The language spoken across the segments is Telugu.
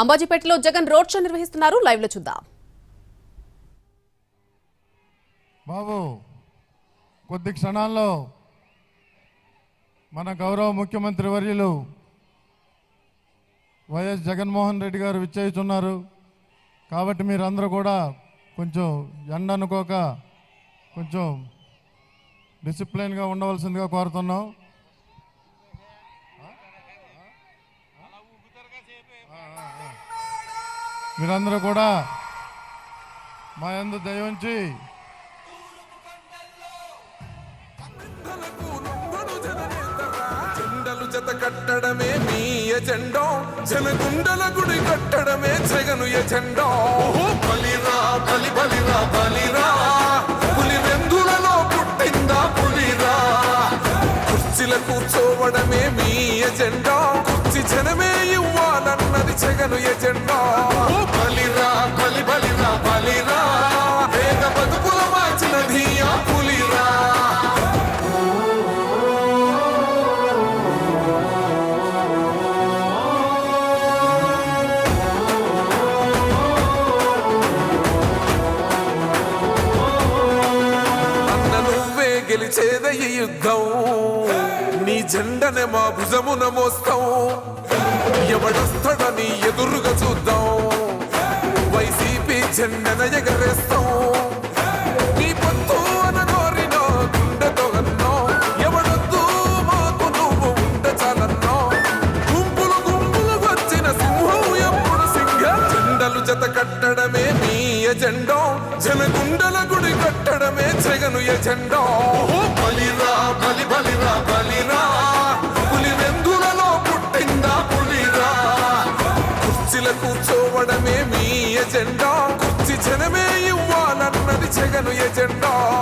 అంబాజీపేటలో జగన్ రోడ్ షో నిర్వహిస్తున్నారు. లైవ్లో చూద్దాం. బాబు కొద్ది క్షణాల్లో మన గౌరవ ముఖ్యమంత్రి వర్యులు వైఎస్ జగన్మోహన్ రెడ్డి గారు విచ్చేస్తున్నారు కాబట్టి మీరందరూ కూడా కొంచెం ఎండ అనుకోక కొంచెం డిసిప్లైన్గా ఉండవలసిందిగా కోరుతున్నాం. మీరందరూ కూడా మా ఎందు దయవుంచి జత కట్టడమే మీ ఎజెండో. జనగుండల గుడి కట్టడమే జగను ఎజెండో. బలిరా బలి బలిరా. బలిరా పులి వెందులలో పుట్టిందా పులిరా? కుర్చీల కూర్చోవడమే మీ ఎజెండో. ఇవ్వాలన్నది జగను ఎజెండా బలిరా బలి బలిరా బలిరా. వేద బతుకుల మార్చినది ఆ పులిరా. అన్న గెలిచేద ఈ యుద్ధం. నీ జెండనే మా భుజమున మోస్తాం. ఎవడొస్తాడు జెండన ఎగరేస్తాం నీ పొత్తు అనగోరిన గుండెతో అన్నో. ఎవడొద్దు మాకు నువ్వు ఉండ చాలన్నో. గుంపులు గుంపులు వచ్చిన సింహం ఎప్పుడు సింగ జెండలు జత కట్టడమే మీ ఎజెండో. జనగుండల గుడి కట్టడమే జగను ఎజెండో. బలిరా బలి బలిరా బలి ఇవ్వాలన్నది జగను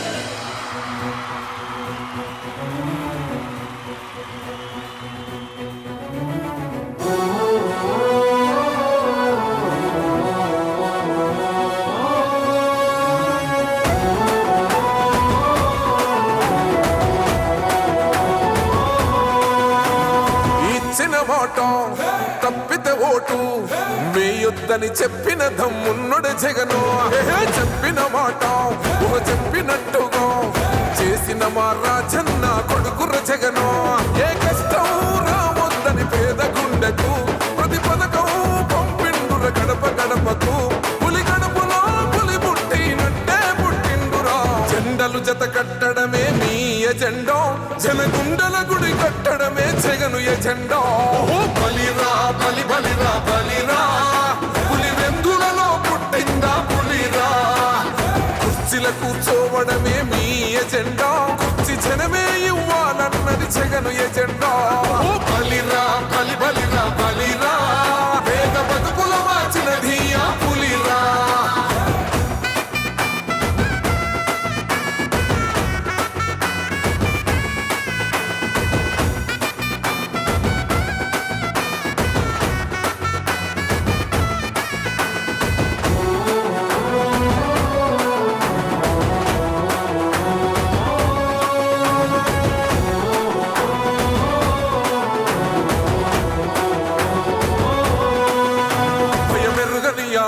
ఇచ్చిన తప్పితే ఓటు. మేయొద్దని చెప్పిన దమ్మున్నడు జగను. చెప్పిన మాట చెప్పినట్టుగా. చేసిన మా ఇవ్వాలన్నది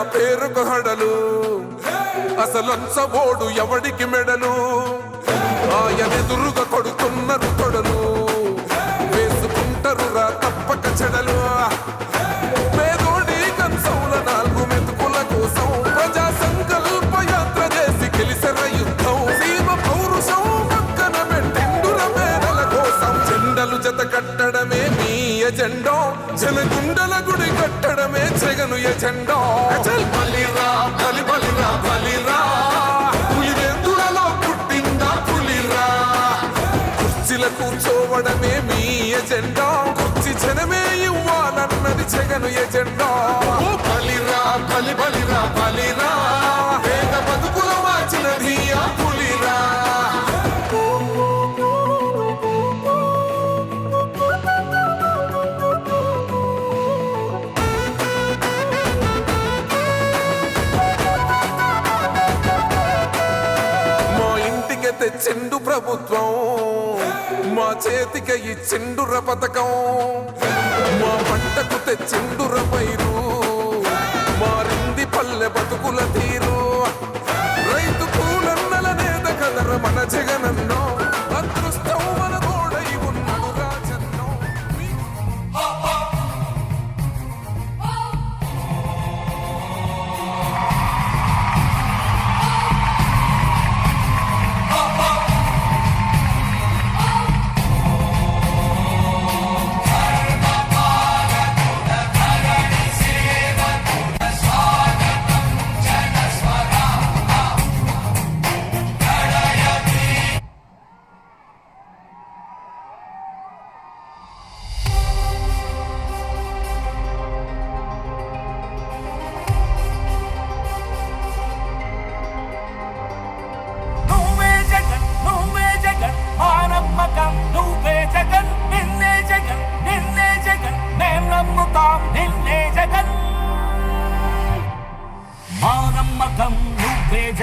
పేరుకు హడలు. అసలంచబోడు ఎవడికి మెడలు? ఆయనెదురుగా కొడుతున్నారు కొడలు వేసుకుంటారు రా తప్పక చెడలు. పేదోడి కంచంల నాలుగు మెతుకుల కోసం ప్రజా సంకల్ప యాత్ర చేసి గెలిసిన యుద్ధం. సీమ పౌరుషం పక్కన పెట్టిండుర పేదల కోసం. జెండలు జత కట్టడమే మీ ఎజెండో. జనగుండల గుడి కట్టడమే జగను ఎజెండో. కూర్చోవడమే మీ ఎజెండా. కుర్చి జనమే ఇవ్వాలన్నది జగను ఎజెండా. బలిరా బలి బలిరా బలిరా. పేద బతుకులు మార్చినది ఆ పులిరా. మా ఇంటికి తెచ్చిండు ప్రభుత్వం. మా చేతికి చిండుర పథకం. మా పంటకు తెచ్చిండుర పైరు. మారింది పల్లె బతుకుల తీరు. రైతు పూలన్నల నేత కదర మన జగనన్న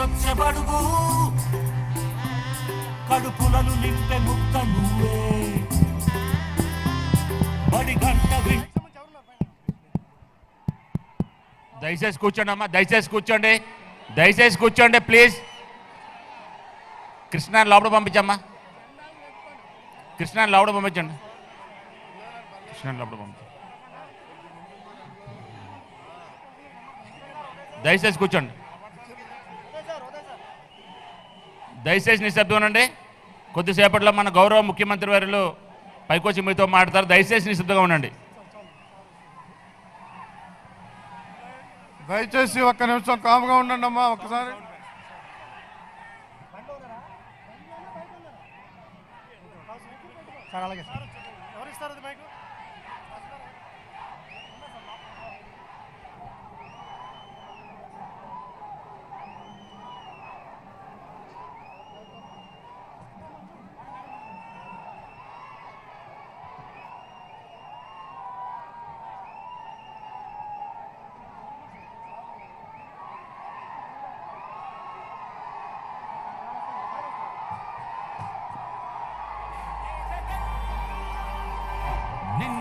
గడప బడుగు కడుపులను నింపే ముక్త నువ్వే. బడి గంట దయచేసి కూర్చోండి అమ్మా దయచేసి కూర్చోండి. దయచేసి కూర్చోండి ప్లీజ్. కృష్ణ లోపల పంపించమ్మా. కృష్ణ లోపల పంపించండి. కృష్ణ లోపల పంపించండి. దయచేసి కూర్చోండి. దయచేసి నిశ్శబ్దం ఉండండి కొద్దిసేపట్లో మన గౌరవ ముఖ్యమంత్రి వారిలో పైకొచ్చి మీతో మాట్లాడతారు. దయచేసి నిశ్శబ్దంగా ఉండండి. దయచేసి ఒక్క నిమిషం కామ్గా ఉండండి అమ్మా ఒకసారి సార్ అలాగే సార్. ఎవరు ఇస్తారు మైకు?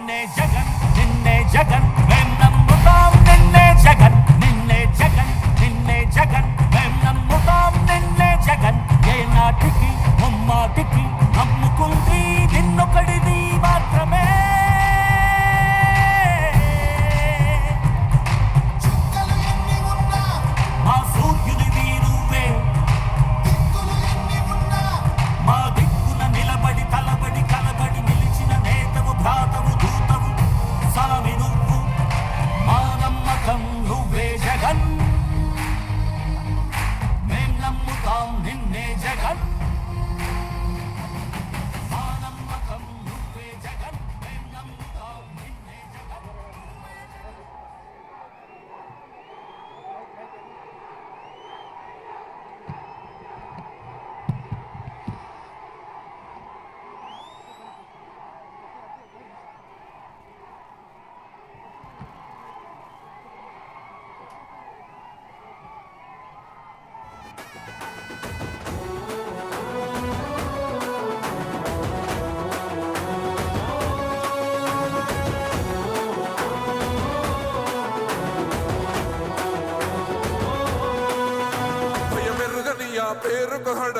నిన్నే జగన్ నిన్నే జగన్ మేం నమ్ముతాం నిన్నే జగన్ నిన్నే జగన్ నిన్నే జగన్ మేం నమ్ముతాం నిన్నే జగన్. ఏ నాటికి ముమ్మాటికి నమ్ముకుంది నిన్నొకడిది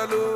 భయమెరుగని ఆ పేరుకు హడలు